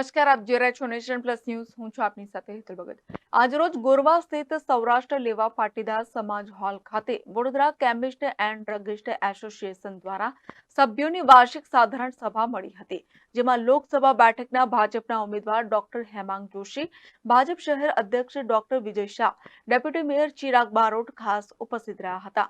નમસ્કાર, આપ જોઈ રહ્યા છો નેશન પ્લસ ન્યૂઝ. હું છું આપની સાથે હેતલ ભગત. આજરોજ ગોરવા સ્થિત સૌરાષ્ટ્ર લેવા પાટીદાર સમાજ હોલ ખાતે Vadodara chemist and druggist association દ્વારા સભ્યોની વાર્ષિક સાધારણ સભા મળી હતી, જેમાં લોકસભા બેઠકના ભાજપના ઉમેદવાર ડોક્ટર હેમાંગ જોશી, ભાજપ શહેર અધ્યક્ષ doctor Vijay Shah, deputy mayor Chirag Barot ખાસ ઉપસ્થિત રહ્યા હતા.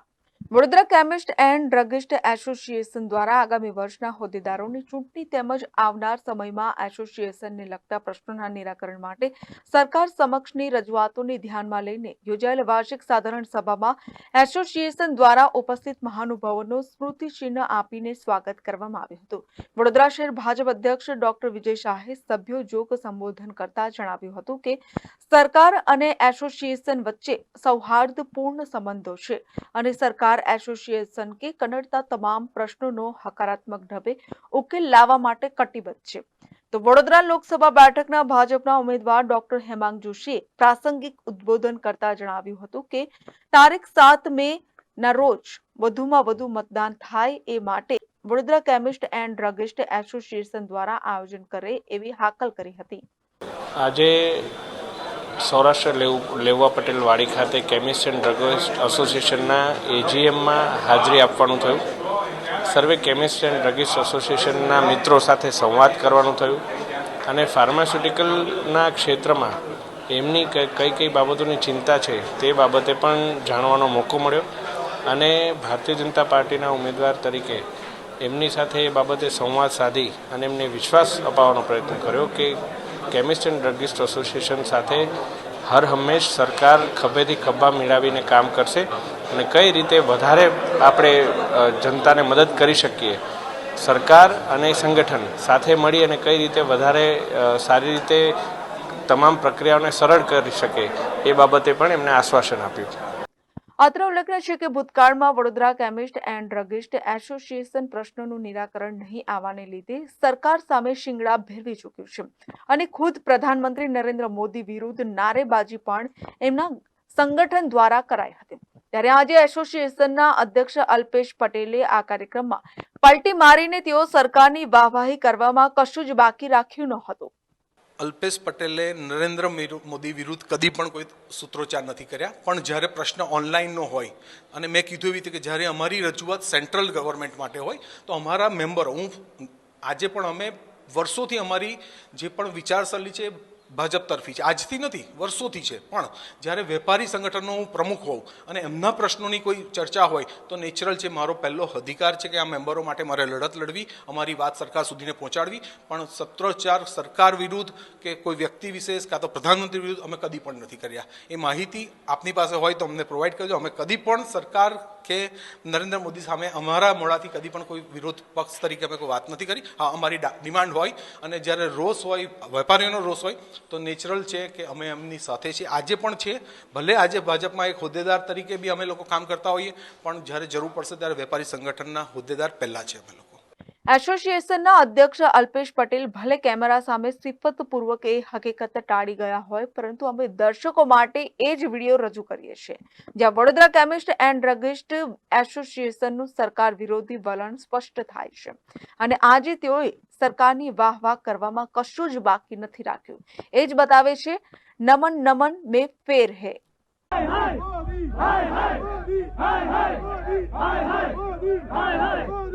Vadodara chemist and druggist association દ્વારા આગામી વર્ષના હોદ્દેદારોની ચૂંટણી તેમજ આવનાર સમયમાં એસોસિએશનને લગતા પ્રશ્નોના નિરાકરણ માટે સરકાર સમક્ષની રજૂઆતોને ધ્યાનમાં લઈને યોજાયેલ વાર્ષિક સાધારણ સભામાં એસોસિએશન દ્વારા ઉપસ્થિત મહાનુભાવોનું સ્મૃતિચિહ્ન આપીને સ્વાગત કરવામાં આવ્યું હતું. વડોદરા શહેર ભાજપ અધ્યક્ષ ડોક્ટર વિજય શાહે સભ્યો જોગ સંબોધન કરતા જણાવ્યું હતું કે, સરકાર અને એસોસિએશન વચ્ચે સૌહાર્દપૂર્ણ સંબંધો છે અને સરકાર એસોસિએશન કે કનડતા તમામ પ્રશ્નોનો હકારાત્મક ઢબે ઉકેલ લાવવા માટે કટિબદ્ધ છે. તો વડોદરા લોકસભા બેઠકના ભાજપના ઉમેદવાર ડોક્ટર હેમાંગ જોશીએ પ્રાસંગિક ઉદ્બોધન કરતા જણાવ્યું હતું કે તારીખ સાત મે ના રોજ વધુમાં વધુ મતદાન થાય એ માટે Vadodara chemist and druggist association દ્વારા આયોજન કરે એવી હાકલ કરી હતી. આજે સૌરાષ્ટ્ર લેવ, લેવા પટેલ વાડી ખાતે કેમિસ્ટ એન્ડ ડ્રગિસ્ટ એસોસિએશનના એજીએમમાં હાજરી આપવાનું થયું. સર્વે કેમિસ્ટ એન્ડ ડ્રગિસ્ટ એસોસિએશનના મિત્રો સાથે સંવાદ કરવાનું થયું અને ફાર્માસ્યુટિકલના ક્ષેત્રમાં એમની કઈ કઈ બાબતોની ચિંતા છે તે બાબતે પણ જાણવાનો મોકો મળ્યો અને ભારતીય જનતા પાર્ટીના ઉમેદવાર તરીકે એમની સાથે એ બાબતે સંવાદ સાધી અને એમને વિશ્વાસ અપાવવાનો પ્રયત્ન કર્યો કે કેમિસ્ટ એન્ડ ડ્રગિસ્ટ એસોસિએશન સાથે હર હંમેશ સરકાર ખભેથી ખભા મેળાવીને કામ કરશે અને કઈ રીતે વધારે આપણે જનતાને મદદ કરી શકીએ. સરકાર અને સંગઠન સાથે મળી અને કઈ રીતે વધારે સારી રીતે તમામ પ્રક્રિયાઓને સરળ કરી શકે એ બાબતે પણ એમને આશ્વાસન આપ્યું અત્રે ઉલ્લેખનીય છે કે ભૂતકાળમાં Vadodara chemist and druggist association પ્રશ્નોનું નિરાકરણ નહીં આવવાને લીધે સરકાર સામે શિંગડા ભેરવી ચૂક્યું છે. અને ખુદ પ્રધાનમંત્રી નરેન્દ્ર મોદી વિરુદ્ધ નારેબાજી પણ એમના સંગઠન દ્વારા કરાઈ હતી. ત્યારે આજે એસોસિએશનના અધ્યક્ષ અલ્પેશ પટેલે આ કાર્યક્રમમાં પલટી મારીને તેઓ સરકારની વાહવાહી કરવામાં કશું જ બાકી રાખ્યું ન હતું. અલ્પેશ પટેલે નરેન્દ્ર મોદી વિરુદ્ધ કદી પણ કોઈ સૂત્રોચ્ચાર નથી કર્યા. પણ જ્યારે પ્રશ્ન ઓનલાઈનનો હોય, અને મેં કીધું એવી રીતે કે જ્યારે અમારી રજૂઆત સેન્ટ્રલ ગવર્મેન્ટ માટે હોય, તો અમારા મેમ્બર હું આજે પણ અમે વર્ષોથી અમારી જે પણ વિચારસરણી છે ભાજપ તરફી છે. આજથી નથી, વર્ષોથી છે. પણ જ્યારે વેપારી સંગઠનનો હું પ્રમુખ હોઉં અને એમના પ્રશ્નોની કોઈ ચર્ચા હોય, તો નેચરલ છે, મારો પહેલો અધિકાર છે કે આ મેમ્બરો માટે મારે લડત લડવી, અમારી વાત સરકાર સુધીને પહોંચાડવી. પણ સત્રોચ્ચાર સરકાર વિરુદ્ધ કે કોઈ વ્યક્તિ વિશેષ કાં તો પ્રધાનમંત્રી વિરુદ્ધ અમે કદી પણ નથી કર્યા. એ માહિતી આપની પાસે હોય તો અમને પ્રોવાઈડ કરજો. અમે કદી પણ સરકાર કે નરેન્દ્ર મોદી સામે અમારા મોડાથી કદી પણ કોઈ વિરોધ પક્ષ તરીકે અમે કોઈ વાત નથી કરી. હા, અમારી ડિમાન્ડ હોય અને જ્યારે રોષ હોય, વેપારીઓનો રોષ હોય, તો નેચરલ છે કે અમે એમની સાથે છીએ. આજે પણ છે. ભલે આજે ભાજપમાં એક હોદ્દેદાર તરીકે બી અમે લોકો કામ કરતા હોઈએ, પણ જ્યારે જરૂર પડશે ત્યારે વેપારી સંગઠનના હોદ્દેદાર પહેલાં છે અમે લોકો. એસોસિએશનના અધ્યક્ષ અલ્પેશ પટેલ ભલે કેમેરા સામે સિફતપૂર્વક એ હકીકત ટાળી ગયા હોય પરંતુ અમે દર્શકો માટે એ જ વીડિયો રજૂ કરીએ છીએ જ્યાં વડોદરા કેમિસ્ટ એન્ડ ડ્રગિસ્ટ એસોસિએશનનું સરકાર વિરોધી વલણ સ્પષ્ટ થાય છે અને આજે તેઓએ સરકારની વાહ વાહ કરવામાં કશું જ બાકી નથી રાખ્યું એ જ બતાવે છે નમન નમન મે ફેર હે હાય હાય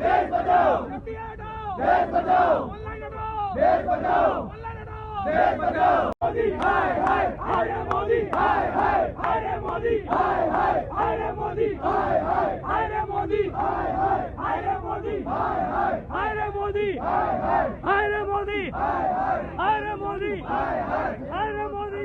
देश बचाओ। देश बचाओ। देश बचाओ। देश बचाओ। मोदी हाय हाय हाय मोदी हाय हाय हाय रे मोदी हाय हाय हाय रे मोदी हाय हाय हाय रे मोदी हाय हाय हाय रे मोदी हाय हाय हाय रे मोदी हाय हाय हाय रे मोदी हाय हाय हाय रे मोदी हाय हाय हाय रे मोदी